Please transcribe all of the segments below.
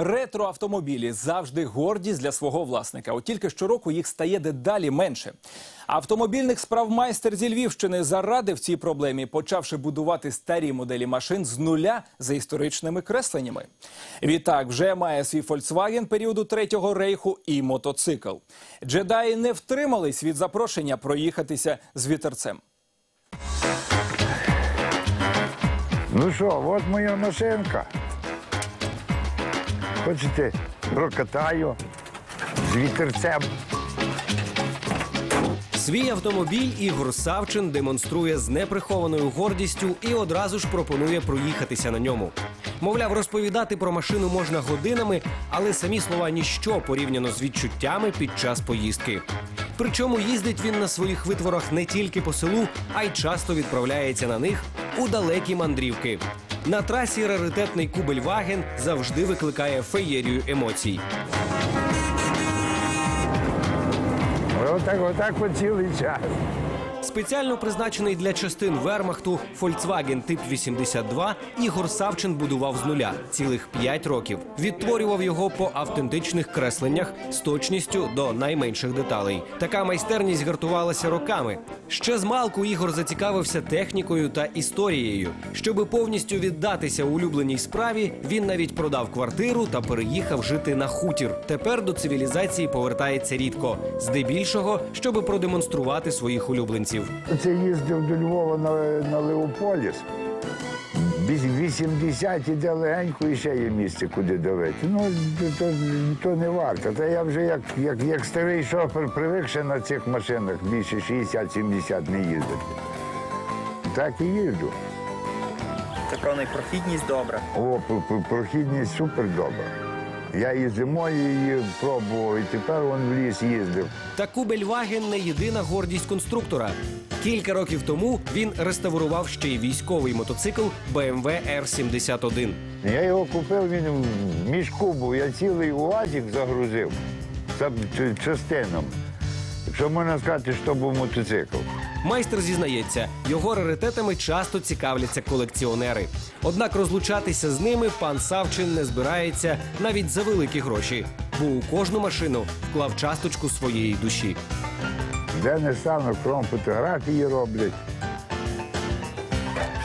Ретроавтомобілі завжди гордість для свого власника. От тільки щороку їх стає дедалі менше. Автомобільних справмайстер зі Львівщини зарадив цій проблемі, почавши будувати старі моделі машин з нуля за історичними кресленнями. Відтак вже має свій Volkswagen періоду третього рейху і мотоцикл. Джедаї не втримались від запрошення проїхатися з вітерцем. Ну що, от моя машинка. Хочете, прокатаю з вітерцем. Свій автомобіль Ігор Савчин демонструє з неприхованою гордістю і одразу ж пропонує проїхатися на ньому. Мовляв, розповідати про машину можна годинами, але самі слова ніщо порівняно з відчуттями під час поїздки. Причому їздить він на своїх витворах не тільки по селу, а й часто відправляється на них у далекі мандрівки. На трасі раритетний кубель Ваген завжди викликає феєрію емоцій. Отак, отак по цілий час. Спеціально призначений для частин Вермахту Volkswagen Тип 82 Ігор Савчин будував з нуля цілих 5 років. Відтворював його по автентичних кресленнях з точністю до найменших деталей. Така майстерність гартувалася роками. Ще з малку Ігор зацікавився технікою та історією. Щоби повністю віддатися улюбленій справі, він навіть продав квартиру та переїхав жити на хутір. Тепер до цивілізації повертається рідко, здебільшого, щоби продемонструвати своїх улюбленців. Це їздив до Львова на, на Леополіс. 80 іде легенько і ще є місце, куди давити. Ну, то, то, не варто. Та я вже як, як, як старий шофер привик ще на цих машинах більше 60-70 не їздити. Так і їжджу. Така в них прохідність добра. О, пр- пр- прохідність супер добра. Я і зимою її пробував, і тепер он в ліс їздив. Та Кубель Ваген не єдина гордість конструктора. Кілька років тому він реставрував ще й військовий мотоцикл BMW R71. Я його купив, він в мішку був. Я цілий УАЗик загрузив за ч- частинам. Що можна сказати, що був мотоцикл. Майстер зізнається, його раритетами часто цікавляться колекціонери. Однак розлучатися з ними пан Савчин не збирається навіть за великі гроші, бо у кожну машину вклав часточку своєї душі. Де не стану, кром фотографії роблять.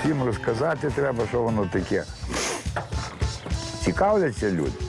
Всім розказати треба, що воно таке. Цікавляться люди.